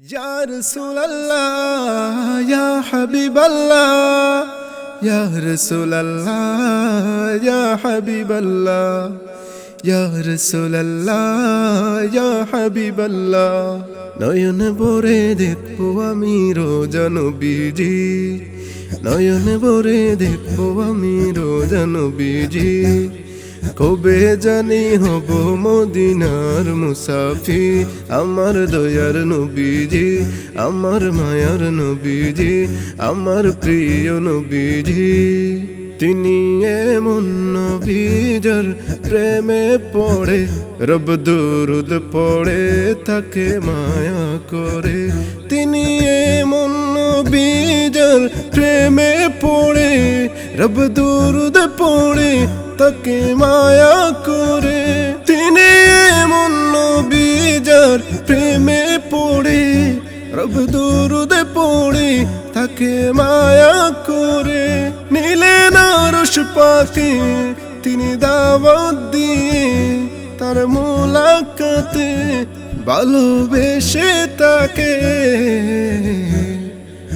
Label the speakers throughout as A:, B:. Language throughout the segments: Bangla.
A: يا رسول الله يا حبيب الله يا رسول الله يا حبيب الله يا رسول الله يا حبيب الله নয়ন ভরে দেখবো আমি রোজানো বিজি নয়ন ভরে দেখবো আমি রোজানো বিজি কবে জানি হব মদিনার মুসাফি আমার দয়ার নবীজি, আমার মায়ার নবীজি, আমার প্রিয় নবীজি। তিনি এমন নবীজর প্রেমে পড়ে, রব দুরুদ পড়ে, তাকে মায়া করে। তিনি এমন নবীজর প্রেমে পড়ে, রব দুরুদ পড়ে তাকে মায়া করে তিনি এমন নবীজর প্রেমে পড়ে, রব দুরুদে পড়ে, তাকে মায়া করে। নিলে না রস পাকে তিনি দাওয়াত দিয়ে তার মোলাকাতে ভালোবেসে তাকে।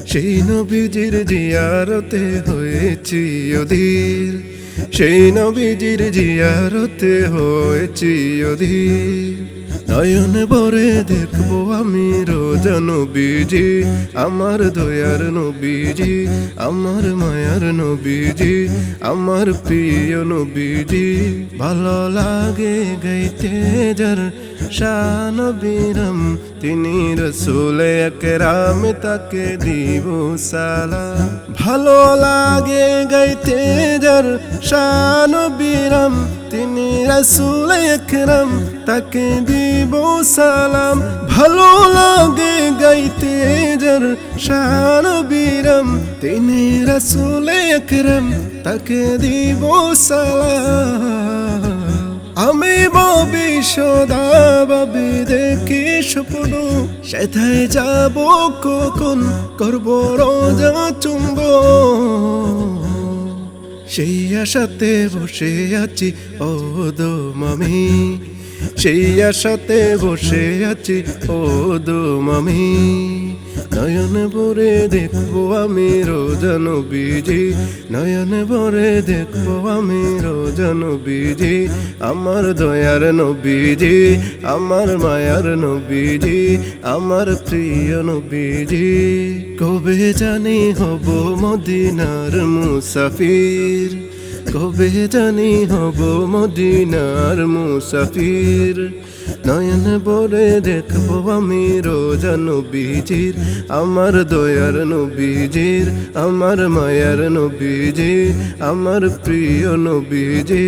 A: সেই নবীজির জিয়ারতে হয়েছি অধীর। সেই নবীজির জিয়ারতে হয়েছি অধীর। নয়ন বরে দেখব আমি রোজা নবীজি, আমার দয়ার নবীজি, আমার মায়ার নবীজি, আমার প্রিয় নবীজি। ভালো লাগে গাইতে যার শান বীরম, তিনি রসুল একরাম, তাকে দিব সালা ভালো লাগে গাইতে যার শান তিনি রসুল একরাম, তাকে দিব সালাম। ভালো লাগে গাইতে যার শান তিনি রসুল একরাম, তাকে দিব সালাম। আমি ববি সদা ভাবি দেখি স্বপ্ন, সেথায় যাব কখন? করব রোজা চুম্ব। সেই আশাতে বসে আছি ও দো মামি সেই আশাতে বসে আছি, ও দো মামি নয়ন ভরে দেখব আমি রোজান বিজি নয়ন ভরে দেখব আমি রোজান বিজি আমার দয়ার নবীজি, আমার মায়ার নবীজি, আমার প্রিয় নবীজি। কবে জানি হব মদিনার মুসাফির। কবে জানি হব মদিনার মুসাফির? নয়ন বরে দেখব আমি রোজা নবীজির, আমার দয়ার নবীজির, আমার মায়ার নবীজি আমার প্রিয় নবীজি